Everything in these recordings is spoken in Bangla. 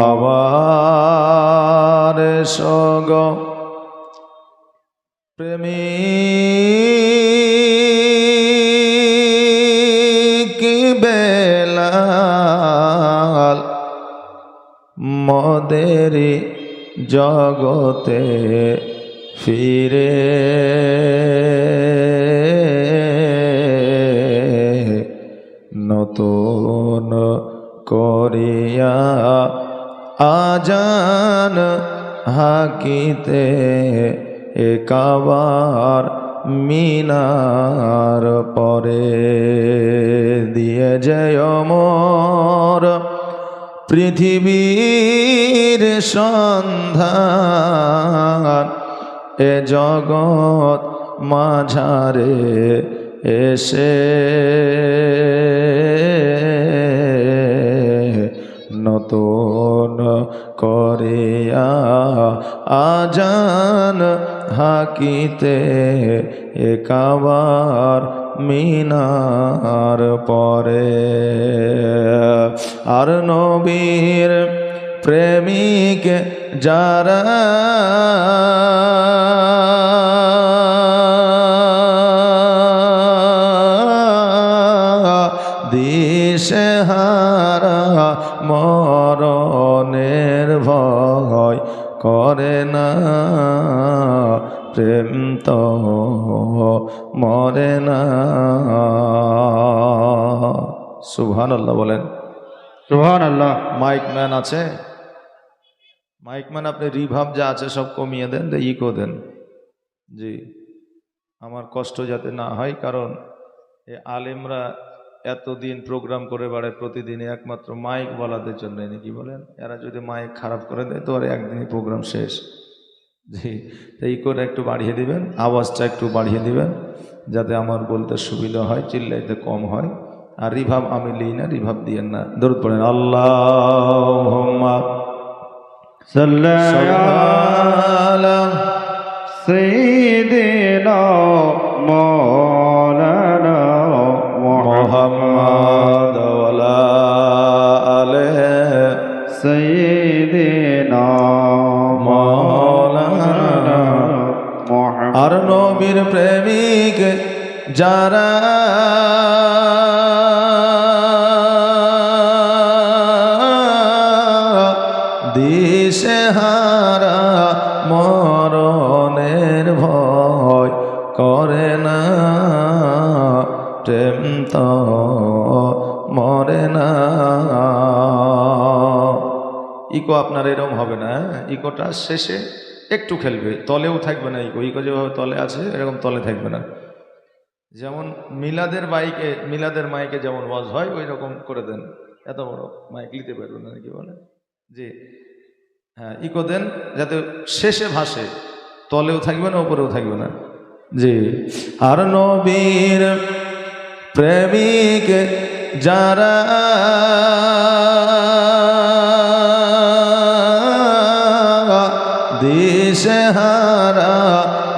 আবার সগ প্রেমী কি বেলাল মদেরি জগতে ফিরে। নতুন করিয়া আজান হাকিতে একাবার মিনার পরে দিয়ে জয় মোর পৃথিবীর সন্ধান এ জগৎ মাঝারে এসে নতুন করিয়া আজান হাকিতে একাবার মিনার পরে। আর নবীর প্রেমিক যারা দিশে হারা মরণের ভয় করে না। প্রেম তো মরে না। সুবহান আল্লাহ বলেন। সুহান আল্লাহ মাইক ম্যান আছে? মাইক ম্যান আপনি রিভাব যা আছে সব কমিয়ে দেন ইকো দেন। জি। আমার কষ্ট যাতে না হয় কারণ এ আলেমরা এতদিন প্রোগ্রাম করে বেড়ায় প্রতিদিন একমাত্র মাইক বলাদের জন্য নাকি বলেন? এরা যদি মাইক খারাপ করে দেয়, তো আর একদিনই প্রোগ্রাম শেষ। জি, তো করে একটু বাড়িয়ে দিবেন, আওয়াজটা একটু বাড়িয়ে দিবেন, যাতে আমার বলতে সুবিধা হয়, চিল্লাইতে কম হয়। আর রিভাব আমি লিই না রিভাব দিয়েন না। দরুদ পড়েন আল্লাহ মাওলানা সাইয়্যিদিনা মাওলানা মুহাম্মদ আর নবীর প্রেমিক যারা দিশে হারা মরণের ভয় করে না, প্রেম তো ইকো আপনার এরকম হবে না হ্যাঁ? ইকোটা শেষে একটু খেলবে, তলেও থাকবে না ইকো ইকো যেভাবে তলে আছে, এরকম তলে থাকবে না। যেমন মিলাদের বাইকে, মিলাদের মাইকে যেমন ওয়াজ হয়, ওই রকম করে দেন। এত বড় মাইক নিতে পারবেন না, কি বলে? জি। হ্যাঁ ইকো দেন, যাতে শেষে ভাসে, তলেও থাকবে না, উপরেও থাকবে না। জি। আর নবীর প্রেমিক যারা দিশে হারা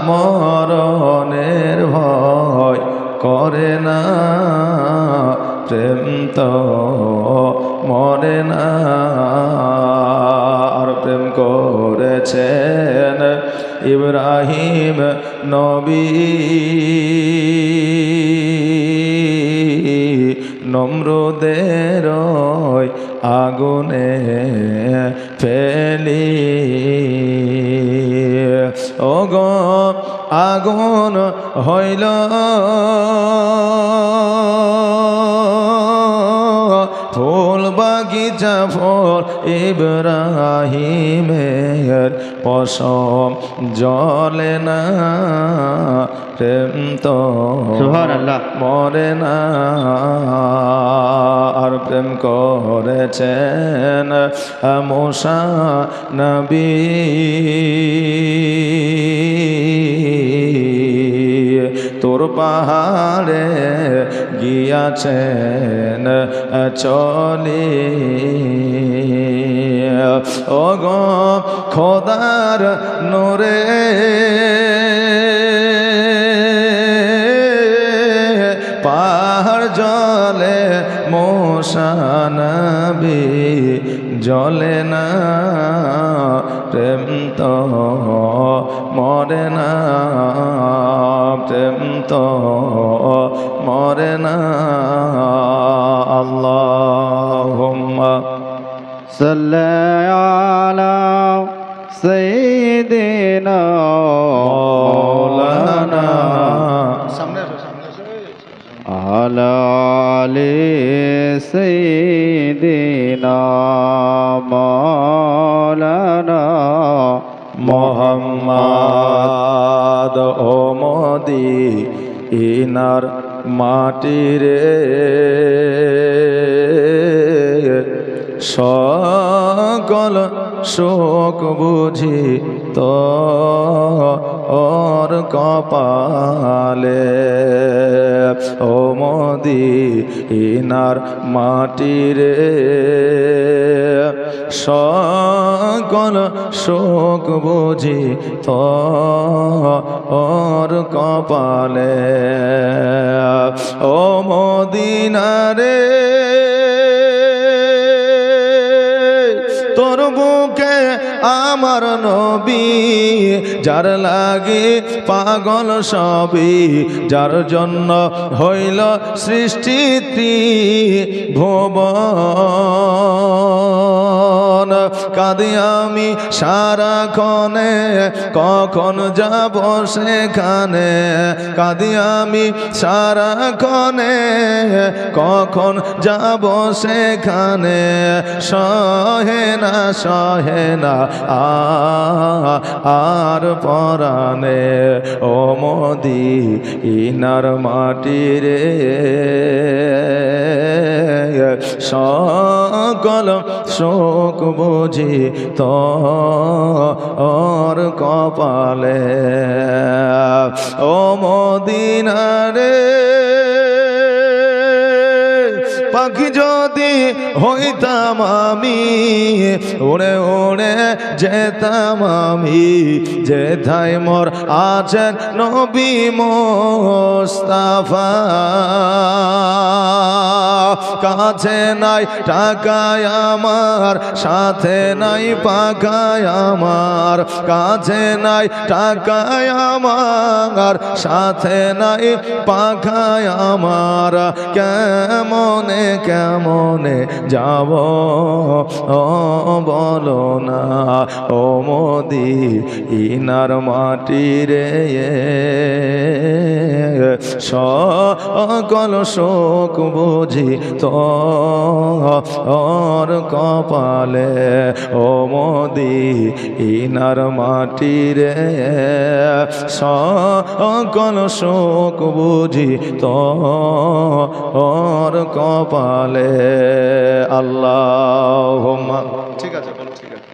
মরণের ভয় করে না। প্রেম তো মরে না। আর প্রেম করেছেন ইব্রাহিম নবী। নম্রদের আগুনে ফেলি। ও গো আগুন হইল। ফল ইব্রাহিমের পশম জলে না প্রেম তো মরে না আর প্রেম করেছেন মোসা নবী। তোর পাহাড়ে গিয়াছেন চলি। ও গো খোদার নোরে। পাহাড় জলে মোশানবি জলে না, প্রেম তো মরে না। তো মরে না। আল্লাহ সাল্লা সৈদিনা মৌলানা আলালে সৈদিনা মৌলানা মোহাম্মদ ও মোদী ইনার মাটিরে সকল শোক বুঝি তো কপালে। ও মোদি ইনার মাটিরে সকল শোক বুঝি তো কপালে। ও মদিনারে আমার নবী যার লাগে পাগল সবে যার জন্য হইল সৃষ্টি ভুবন। কাঁদি আমি? সারাক্ষণে কখন যাব সেখানে? কাঁদি আমি সারাক্ষণে কখন যাব সেখানে? সহে না সহে না, আর পরাণে, ও মোদি ইনার মাটিরে সকল শোক বুঝি তো ওর কপালে। ও মদিনারে পাখি যদি হইতাম আমি উড়ে উড়ে যেতাম আমি, যেথায় মোর আছেন নবী মোস্তাফা। কাছে নাই টাকায় আমার, সাথে নাই পাকায় আমার। কাছে নাই টাকায় আমার, সাথে নাই পাখায় আমার। কেমনে কেমনে যাব, ও বলো না, ও মোদি ইনার মাটিরে সকল শোক বুঝি তো ওর কপালে, ও মোদি ইনার মাটিরে সকল শোক বুঝি তো ওর কপালে। আল্লাহ ঠিক আছে বলো ঠিক আছে।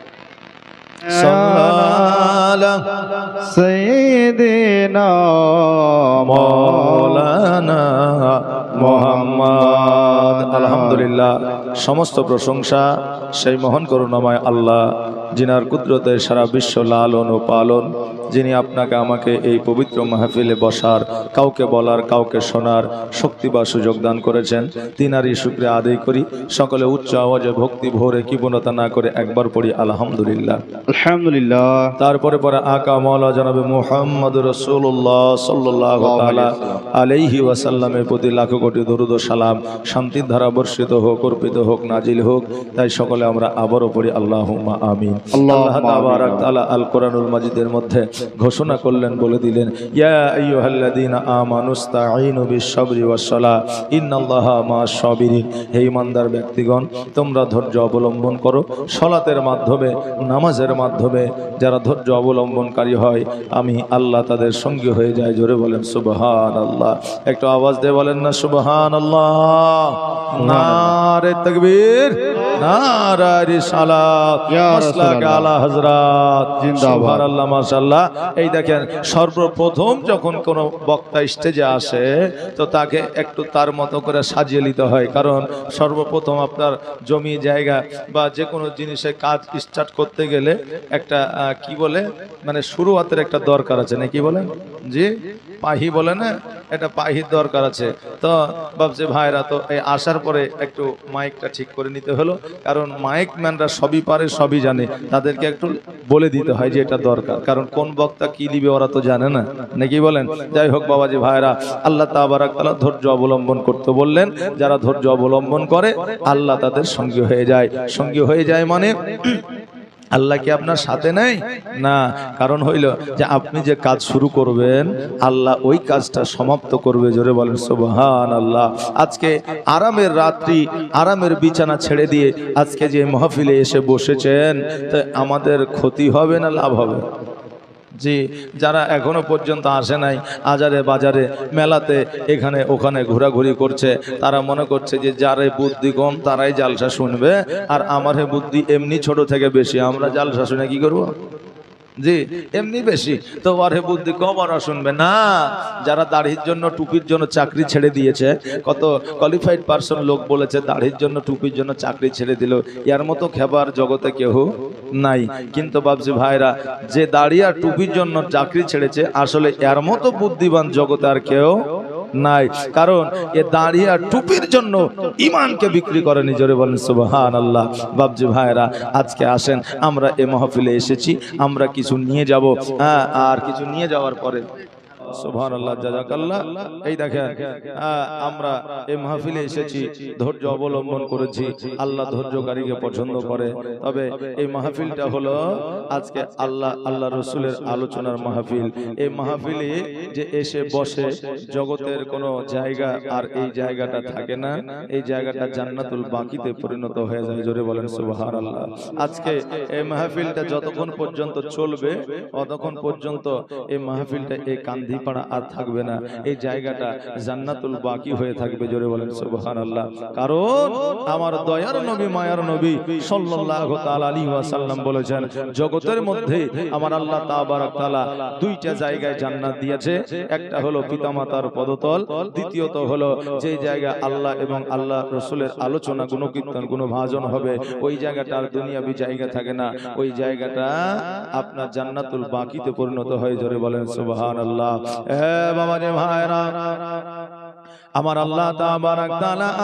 সৈদিনা মৌলানা মোহাম্মদ। আলহামদুলিল্লাহ। সমস্ত প্রশংসা সেই মোহন করুণাময় আল্লাহ। যিনার কুদরতে সারা বিশ্ব লালন ও পালন যিনি আপনাকে আমাকে এই পবিত্র মাহফিলে বসার কাউকে বলার কাউকে শোনার শক্তি বা সুযোগ দান করেছেন। তিনারই শুক্রিয়া আদায় করি। সকলে উচ্চ আওয়াজে ভক্তি ভোরে কিপনতা না করে একবার পড়ি আলহামদুলিল্লাহ। আলহামদুলিল্লাহ। তারপরে পরে আকা মৌলা জনাবে মুহাম্মদ রসুল্লাহ সাল্লাহ আলাইহি ওয়াসাল্লামের প্রতি লাখো কোটি দরুদ সালাম। শান্তির ধারা বর্ষিত হোক অর্পিত হোক নাজিল হোক। তাই সকলে আমরা আবারও পড়ি আল্লাহ আমিন। আল্লাহ তাবারাক তাআলা আল কোরআনুল মাজিদের মধ্যে ঘোষণা করলেন বলে দিলেন ইয়া আইয়ুহাল্লাযীনা আমানুস্তাঈনু বিশ-সাবরি ওয়াস-সালাহ ইন্নাল্লাহা মা'আস সাবিরিন হে ঈমানদার ব্যক্তিগণ তোমরা ধৈর্য অবলম্বন করো। সলাতের মাধ্যমে নামাজের মাধ্যমে যারা ধৈর্য অবলম্বনকারী হয় আমি আল্লাহ তাদের সঙ্গী হয়ে যায় জোরে বলেন সুবহান আল্লাহ একটু আওয়াজ দিয়ে বলেন না সুবহান আল্লাহ নারে তাকবীর। এই দেখেন সর্বপ্রথম যখন কোনো বক্তা স্টেজে আসে তো তাকে একটু তার মতো করে সাজিয়ে নিতে হয়। কারণ সর্বপ্রথম আপনার জমি জায়গা বা যে কোনো জিনিসের কাজ স্টার্ট করতে গেলে একটা কি বলে? মানে শুরুয়াতের একটা দরকার আছে না কি বলে জি? পাহি বলে না? এটা পাহির দরকার আছে। তো ভাবছি, ভাইরা, তো এই আসার পরে একটু মাইকটা ঠিক করে নিতে হলো। কারণ মাইক ম্যানরা সবই পারে, সবই জানে। তাদেরকে একটু বলে দিতে হয় যে এটা দরকার। কারণ কোন বক্তা কি দিবে ওরা তো জানে না। নাকি বলেন? যাই হোক বাবাজি, ভাইরা, আল্লাহ তাবারাক তাআলা ধৈর্য অবলম্বন করতে বললেন। যারা ধৈর্য অবলম্বন করে, আল্লাহ তাদের সঙ্গী হয়ে যায়। সঙ্গী হয়ে যায় মানে আল্লাহ কি আপনার সাথে নেই? না। কারণ হইল যে আপনি যে কাজ শুরু করবেন, আল্লাহ ওই কাজটা সমাপ্ত করবে, জোরে বলেন সোবাহান আল্লাহ আজকে আরামের রাত্রি, আরামের বিছানা ছেড়ে দিয়ে আজকে যে মহফিলে এসে বসেছেন, তো আমাদের ক্ষতি হবে না লাভ হবে? জি যারা এখনও পর্যন্ত আসে নাই, আজারে বাজারে, মেলাতে, এখানে ওখানে ঘোরাঘুরি করছে, তারা মনে করছে যে যারে বুদ্ধি কম, তারাই জালসা শুনবে, আর আমার বুদ্ধি এমনি ছোট থেকে বেশি, আমরা জালসা শুনে কি করব? জি, এমনি বেশি। তো আরে বুদ্ধি কম ওরা শুনবে না। যারা দাড়ির জন্য, টুপির জন্য চাকরি ছেড়ে দিয়েছে, কত কোয়ালিফাইড পার্সন লোক বলেছে, দাড়ির জন্য, টুপির জন্য চাকরি ছেড়ে দিল। ইয়ার মতো খেবার জগতে কেউ নাই। কিন্তু বাবজি ভাইরা, যে দাড়ি আর টুপির জন্য চাকরি ছেড়েছে, আসলে এর মতো বুদ্ধিমান জগতে আর কেউ নাই। কারণ এ দাঁড়িয়ে আর টুপির জন্য ইমানকে বিক্রি করে নিজের বলেন সুবহান আল্লাহ বাবজি ভাইরা আজকে আসেন, আমরা এ মহফিলে এসেছি, আমরা কিছু নিয়ে যাব। হ্যাঁ আর কিছু নিয়ে যাওয়ার পরে আলোচনার মাহফিল। এই মাহফিলে যে এসে বসে জগতের কোনো জায়গা আর এই জায়গাটা থাকে না, এই জায়গাটা জান্নাতুল বাকিতে পরিণত হয়ে যায়, জোরে বলেন আল্লাহ আজকে এই মাহফিলটা যতক্ষণ পর্যন্ত চলবে ততক্ষণ পর্যন্ত এই মাহফিলটা এই কান্দিপাড়া আর থাকবে না। এই জায়গাটা জান্নাতুল বাকি হয়ে থাকবে, জোরে বলেন সুবহান আল্লাহ কারণ আমার দয়ার নবী, মায়ার নবী সাল্লাল্লাহু তাআলা আলাইহি ওয়াসাল্লাম বলেছেন, জগতের মধ্যে আমার আল্লাহ তাবারক দুইটা জায়গায় জান্নাত দিয়েছে। একটা হলো পিতামাতার পদতল, দ্বিতীয়ত হলো যে জায়গা আল্লাহ এবং আল্লাহ রসুলের আলোচনা, গুণকীর্তন, গুণভাজন হবে, ওই জায়গাটা আর দুনিয়াবি জায়গা থাকে না। ওই জায়গাটা আপনার জান্নাতুল বাকিতে পরিণত হয়ে, জোরে বলেন সুবহান আল্লাহ আমার আল্লাহ তাবারাক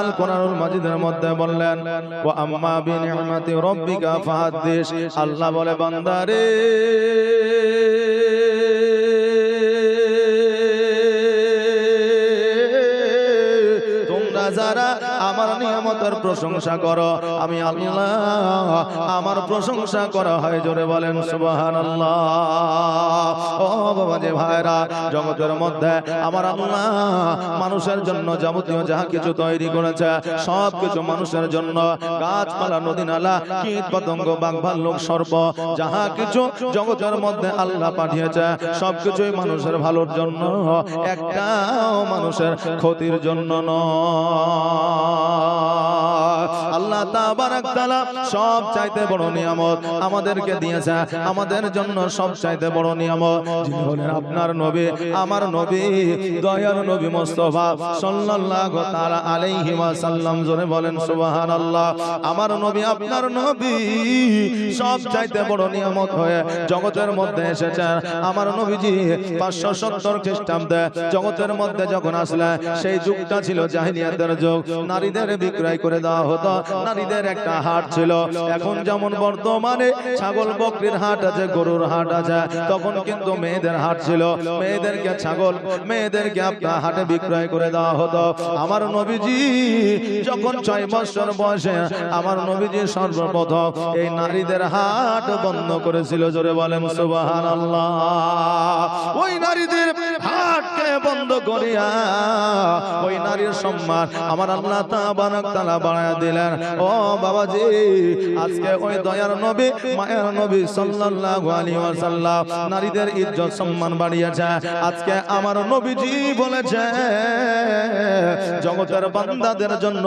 আল কোরআনুল মাজিদের মধ্যে বললেন, ওয়া আম্মা বিনিআমাতি রাব্বিকা ফাহাদ্দিস আল্লাহ বলে, বান্দারে নিয়ামতের প্রশংসা করো। আমি আল্লাহ, আমার প্রশংসা করা হয়, জোরে বলেন সুবহানাল্লাহ। ও বাবা যে ভাইরা, জগতের মধ্যে আমার আল্লাহ মানুষের জন্য যাবতীয় যাহা কিছু তৈরি করেছে, সব কিছু মানুষের জন্য, গাছপালা নদী নালা কীট পতঙ্গ বাঘ ভাল্লুক সর্প, যাহা কিছু জগতের মধ্যে আল্লাহ পাঠিয়েছে, সব কিছুই মানুষের ভালোর জন্য, একটাও মানুষের ক্ষতির জন্য নয়। তাআলা বড় নিয়ামত আমাদেরকে দিয়েছে। আমাদের জন্য বড় নিয়ামত। যিনি হলেন আপনার নবী, আমার নবী, দয়ার নবী মুস্তাফা সাল্লাল্লাহু তাআলা আলাইহি ওয়াসাল্লাম। জোরে বলেন, সুবহানাল্লাহ। আমার নবী, আপনার নবী বড় নিয়ামত হয়ে জগতের মধ্যে এসেছেন। আমার নবীজি পাঁচশো সত্তর খ্রিস্টাব্দে জগতের মধ্যে যখন আসলেন, সেই যুগটা ছিল জাহিলিয়াতের যুগ। নারীদের বিক্রয় করে দেওয়া হতো। নারীদের একটা হাট ছিল। এখন যেমন বর্তমানে ছাগল বকরির হাট আছে, গরুর হাট আছে, তখন কিন্তু মেয়েদের হাট ছিল। মেয়েদেরকে ছাগল, মেয়েদেরকে আপনার হাটে বিক্রয় করে দেওয়া হতো। আমার নবীজি যখন ছয় বছর বয়সে আমার নবীজি সর্বপ্রথম এই নারীদের হাট বন্ধ করেছিল, জোরে বলেন সুবাহান ওই নারীদের হাটকে বন্ধ করিয়া ওই নারীর সম্মান আমার আল্লাহ তাআলা বাড়ায় দিলেন। ও বাবাজি, আজকে ওই দয়ার নবী, মায়ের নবী সাল্লাল্লাহু আলাইহি ওয়াসাল্লাম নারীদের ইজ্জত সম্মান বাড়িয়েছে। আজকে আমার নবীজি বলেছে, জগতের বান্দাদের জন্য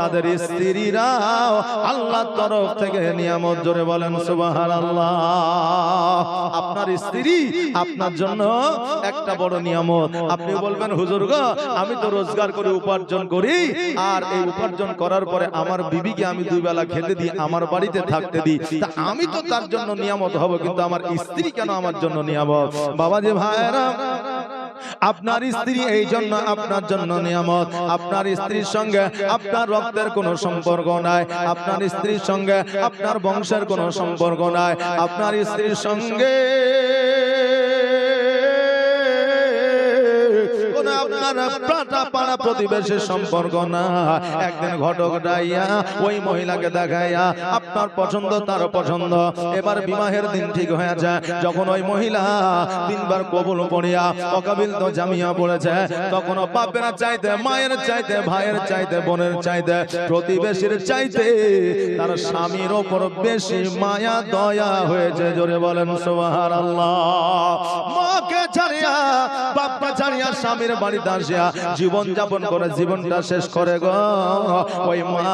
তাদের স্ত্রীরাও আল্লাহর তরফ থেকে নিয়ামত জোরে বলেন, সুবহানাল্লাহ। আপনার স্ত্রী আপনার জন্য একটা বড় নিয়ামত। আপনি বলবেন, হুজুর গো, আমি তো রোজগার করে, উপার্জন করি, আর এই উপার্জন করার পরে আমার বিবিকে আমি দুই বেলা খেতে দিই, আমার বাড়িতে থাকতে দিই। তা আমি তো তার জন্য নিয়ামত হব, কিন্তু আমার স্ত্রী কেন আমার জন্য নিয়ামত? বাবা যে ভাইরা আপনার স্ত্রী এই জন্য আপনার জন্য নিয়ামত। আপনার স্ত্রীর সঙ্গে আপনার রক্তের কোনো সম্পর্ক নাই। আপনার স্ত্রীর সঙ্গে আপনার বংশের কোনো সম্পর্ক নাই। আপনার স্ত্রীর সঙ্গে তিনবার পড়িয়া অকাবিল তো জামিয়া পড়েছে চাইতে, মায়ের চাইতে, ভাইয়ের চাইতে, বোনের চাইতে, প্রতিবেশীর চাইতে তার স্বামীর ওপর বেশি মায়া, দয়া হয়েছে। জোরে বলেন সোহার আল্লাহ মাকে স্বামীর বাড়িতে আসিয়া জীবন যাপন করে জীবনটা শেষ করে গো। ওই মা,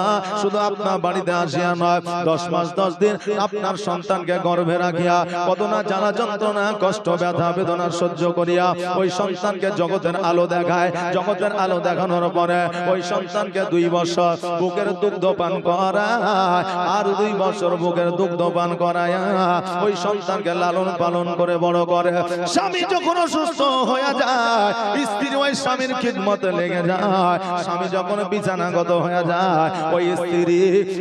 শুধু আপনার বাড়িতে আসিয়া নয়, দশ মাস, দশ দিন আপনার সন্তানকে গর্ভে রাখিয়া কত না জ্বালা যন্ত্রণা, কষ্ট, ব্যথা, বেদনা সহ্য করিয়া ওই সন্তানকে জগতের আলো দেখায়। জগতের আলো দেখানোর পরে ওই সন্তানকে দুই বছর বুকের দুগ্ধ পান করায়, আর দুই বছর বুকের দুগ্ধ পান করায়। ওই সন্তানকে লালন পালন করে বড় করে। স্বামী যখন অসুস্থ হয়ে যায় স্ত্রী ওই স্বামীর খিদমতে লেগে যায়। স্বামী যখন বিছানাগত হয়ে যায়, ওই স্ত্রী,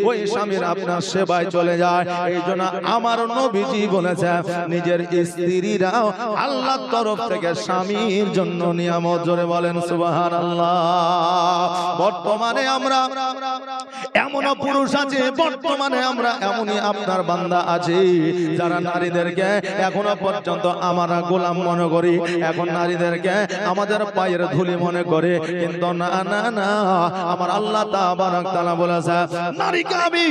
ওই স্বামীর আপনার সেবায় চলে যায়। এই জন্য আমার নবীজি বলেছে নিজের স্ত্রীরাও আল্লাহর তরফ থেকে স্বামীর জন্য নিয়ামত জোরে বলেন সুবাহান আল্লাহ বর্তমানে আমরা এমন পুরুষ আছে, বর্তমানে আমরা এমনই আপনার বান্দা আছি। যারা নারীদেরকে এখনও পর্যন্ত আমরা গোলাম মনে করি, এখন নারীদেরকে আমাদের পায়ের ধুলি মনে করে, কিন্তু না না না, আমার আল্লাহ তাবারক তাআলা বলেছে, নারীকে আমি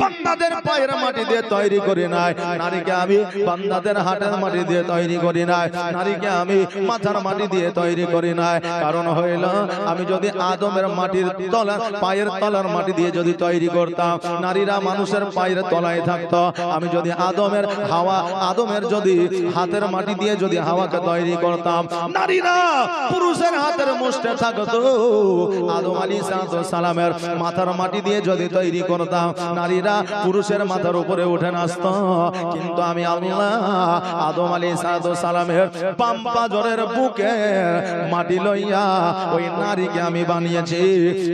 বান্দাদের পায়ের মাটি দিয়ে তৈরি করি নাই, নারীকে আমি বান্দাদের হাতের মাটি দিয়ে তৈরি করি নাই, নারীকে আমি মাথার মাটি দিয়ে তৈরি করি নাই। কারণ হইল, আমি যদি আদমের মাটির তলা, পায়ের তলার মাটি দিয়ে যদি তৈরি করতাম, নারীরা মানুষের পায়ের তলায় থাকতো। আমি যদি আদমের হাওয়া, আদমের যদি হাতের মাটি দিয়ে যদি হাওয়াকে তৈরি করতাম, নারীরা পুরুষের হাতের মুষ্টে থাকতো। আদম আলী সালামের মাথার মাটি দিয়ে যদি তৈরি করতাম, নারীরা পুরুষের মাথার উপরে উঠে নাচত। কিন্তু আমি আল্লাহ আদম আলী সালামের পাম্পা জরের বুকে মাটি লইয়া ওই নারীকে আমি বানিয়েছি।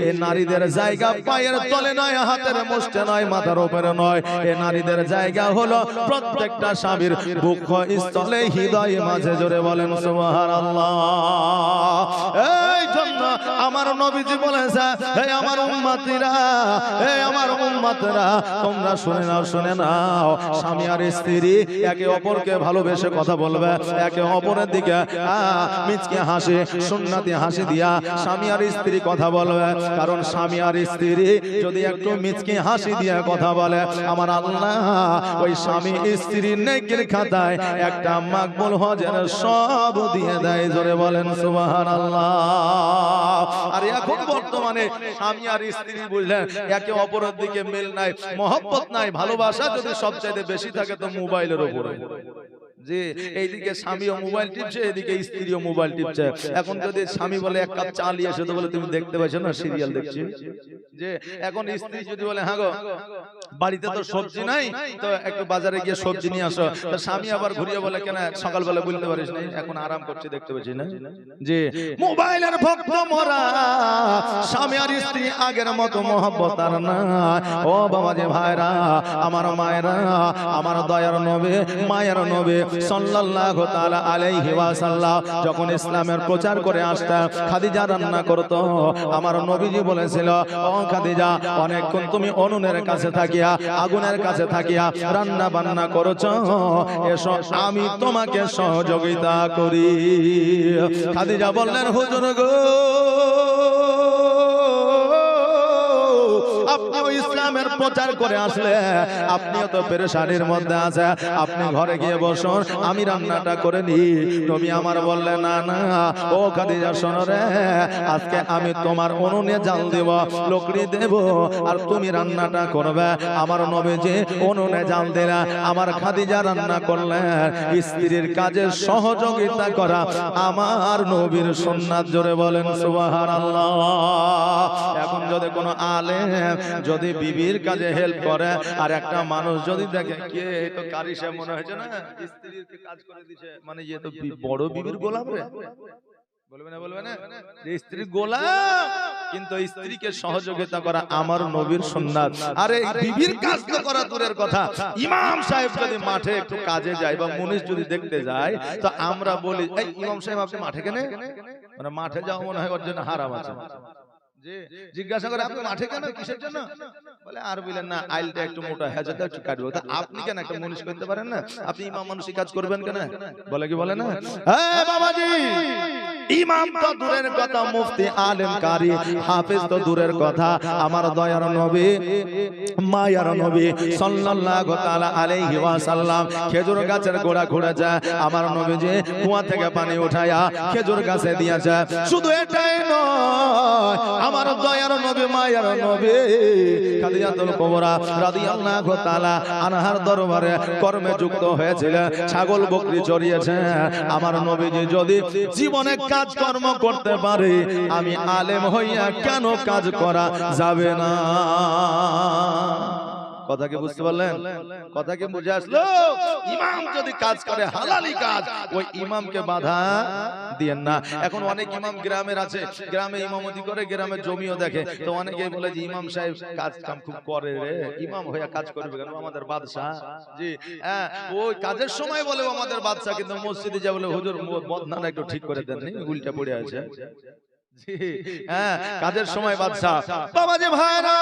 এই নারীদের জায়গা পায়ের তলে নয়, হাতের মুষ্টে নয়, মাথার উপরে নয়। এ নারীদের জায়গা হলো প্রত্যেকটা স্বামীর বুক স্থলে হৃদয় মাঝে জোরে বলেন সুবহান এই জন্য আমার নবীজি বলেছে হে আমার উন্মাতিরা হে আমার উম্মতরা তোমরা শুনে নাও শুনে নাও। স্বামী আর স্ত্রী একে অপরকে ভালোবেসে কথা বলবে, একে অপরের দিকে মিচকে হাসি, সুন্নাতি হাসি দিয়া স্বামী আর স্ত্রী কথা বলবে। কারণ স্বামী আর স্ত্রী যদি একটু মিচকে হাসি দিয়ে কথা বলে, আমার আল্লাহ ওই স্বামী স্ত্রীর নেকির খাতায় একটা মাকবুল হজের সব দিয়ে দেয়, জোরে বলেন সুবহান আল্লাহ আর এখন বর্তমানে স্বামী আর স্ত্রী বুঝলেন, একে অপরের দিকে মিল নাই মহব্বত নাই ভালোবাসা যদি সবচাইতে বেশি থাকে তো মোবাইলের উপরে যে এইদিকে স্বামীও মোবাইল টিপছে এদিকে স্ত্রীও মোবাইল টিপছে। এখন যদি স্বামী বলে এক কাপ চা নিয়ে এসে তো বলে তুমি দেখতে পাচ্ছ না সিরিয়াল দেখছি? যে এখন স্ত্রী যদি বলে হ্যাঁ গো বাড়িতে তো সবজি নাই তো একটু বাজারে গিয়ে সবজি নিয়ে আসো। তো স্বামী আবার ঘুরিয়ে বলে কেন সকালবেলা বলতে পারিস না এখন আরাম করছে দেখতে পাচ্ছি না? যে মোবাইলের ভক্ত মরা স্বামী আর স্ত্রী আগের মতো মহব্বত আর না ও বাবা যে ভাইরা আমার মায়েরা আমার দয়ার নবে মায়ের নবে সাল্লাল্লাহু তাআলা আলাইহি ওয়াসাল্লাম যখন ইসলামের প্রচার করে আসতা খাদিজা রান্না করত। আমার নবীজি বলেছিল, ও খাদিজা, অনেকক্ষণ তুমি অনুনের কাছে থাকিয়া, আগুনের কাছে থাকিয়া রান্না বান্না করেছ। এসো, আমি তোমাকে সহযোগিতা করি। খাদিজা বললেন, হুজুর গো প্রচার করে আসলে। আপনিও তো পেরেশানির মধ্যে আছে আপনি ঘরে গিয়ে বসুন, আমি রান্নাটা করে নি নবী আমার বললে, না না, ও খাদিজা, শোনো রে, আজকে আমি তোমার উনুনে জাল দেব, লকড়ি দেব, আর তুমি রান্নাটা করবে। আমার নবীজি উনুনে জাল দিলা আমার খাদিজা রান্না করলেন। স্ত্রীর কাজে সহযোগিতা করা আমার নবীর সুন্নাত, জোরে বলেন, সুবহানাল্লাহ। এখন যদি কোনো আলেম যদি বিবির কাজে হেল্প করে। আর একটা মানুষ যদি দেখে কে তো কারি সাহেব মনে হয়েছে না? স্ত্রীর কাজ করে দিছে। মানে ইয়ে তো বড় বিবির গোলাম রে। বলবে না বলবে না। স্ত্রী গোলাম কিন্তু স্ত্রীকে সহযোগিতা করা আমার নবীর সুন্নাত। আরে বিবির কাজ তো করা দূরের কথা। ইমাম সাহেব যদি মাঠে একটু কাজে যায় বা মুনিশ যদি দেখতে যায় তো আমরা বলি এই ইমাম সাহেব আপনি মাঠে কেনে? মানে মাঠে যাওয়া মনে হয় ওর জন্য হারাম আছে। জিজ্ঞাসা করে আপনি মাঠে কেন? কিসের জন্য? বলে আর বললেন না আইলটা একটু মোটা হেজাটা একটু কাটবো। আপনি কেন একটা মুনিশ করতে পারেন না? আপনি ইমাম মানুষই কাজ করবেন কেন? বলে কি বলে না? হ্যাঁ বাবাজি! ইমাম তো দূরের কথা মুফতি আলেম কারি হাফেজ তো দূরের কথা আমার দয়ার নবী মায়ার নবী সাল্লাল্লাহু তাআলা আলাইহি ওয়াসাল্লাম খেজুর গাছের গোড়া ঘুরে যায় আমার নবীজি কুয়া থেকে পানি উঠায়া খেজুর গাছে দিয়েছে শুধু এটাই নয় আমার দয়ার নবী মায়ার নবী খাদিজাতুল কুবরা রাদিয়াল্লাহু তাআলা আনহার দরবারে কর্মে যুক্ত হয়েছিল ছাগল বকরি চড়িয়েছে আমার নবীজি যদি জীবনে কাজ কর্ম করতে পারে আমি আলেম হইয়া কেন কাজ করা যাবে না? কথা কি বুঝতে পারলেন? কথা কি বুঝে আসলো ইমাম যদি কাজ করে হালালি কাজ ওই ইমামকে বাধা দিয়েন না। এখন অনেক ইমাম গ্রামের আছে গ্রামে ইমামতি করে গ্রামে জমিও দেখে। তো অনেকে বলে যে ইমাম সাহেব কাজ কাম খুব করে রে। ইমাম হইয়া কাজ করবে কেন? আমাদের বাদশাহ। জি হ্যাঁ ওই কাজের সময় বলে ও আমাদের বাদশাহ কিন্তু মসজিদে যা বলে হুজুর বদনাটা একটু ঠিক করে দেননি উল্টা পড়ে আছে। কাজের সময় বাদশাহ। বাবাজি ভাইরা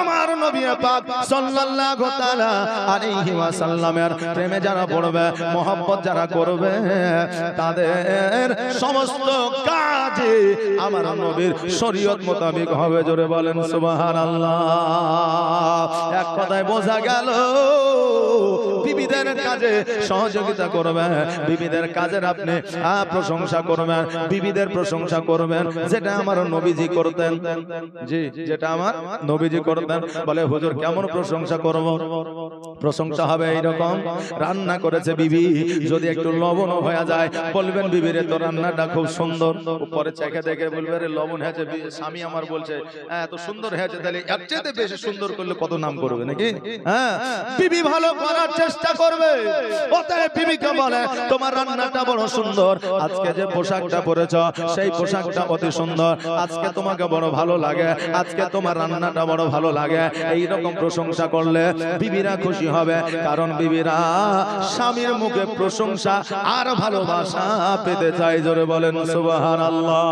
আমার নবী পাক সাল্লাল্লাহু তাআলা আলাইহি ওয়াসাল্লামের প্রেমে যারা পড়বে যারা করবে তাদের সমস্ত কাজে আমার নবীর শরীয়ত মোতাবেক হবে জোরে বলেন সুবহানাল্লাহ। এক কথায় বোঝা গেল বিবিদের কাজে সহযোগিতা করবেন বিবিদের কাজের আপনি প্রশংসা করবেন বিবিদের প্রশংসা করবেন যেটা আমার নবীজি করতেন। জি যেটা আমার নবীজি করতেন বলে হুজুর কেমন প্রশংসা করব? প্রশংসা হবে এইরকম। রান্না করেছে বিবি। যদি একটু লবণ হয়ে যায়, বলবেন, বিবি রে তো রান্নাটা খুব সুন্দর। পরে চেখে দেখে বলবে, রে, লবণ হয়েছে। স্বামী আমার বলছে হ্যাঁ এত সুন্দর হয়েছে, তাহলে এর চাইতে বেশি সুন্দর করলে কত নাম করবে নাকি? হ্যাঁ বিবি ভালো করার চেষ্টা করবে। অতএব বিবিকে বলে, তোমার রান্নাটা বড় সুন্দর। আজকে যে পোশাকটা পরেছ, সেই পোশাকটা অতি সুন্দর। আজকে তোমাকে বড় ভালো লাগে। আজকে তোমার রান্নাটা বড় ভালো লাগে। এই রকম প্রশংসা করলে বিবিরা খুশি হবে। কারণ বিবিরা স্বামীর মুখে প্রশংসা আর ভালোবাসা পেতে চাই জোরে বলেন সুবহানাল্লাহ।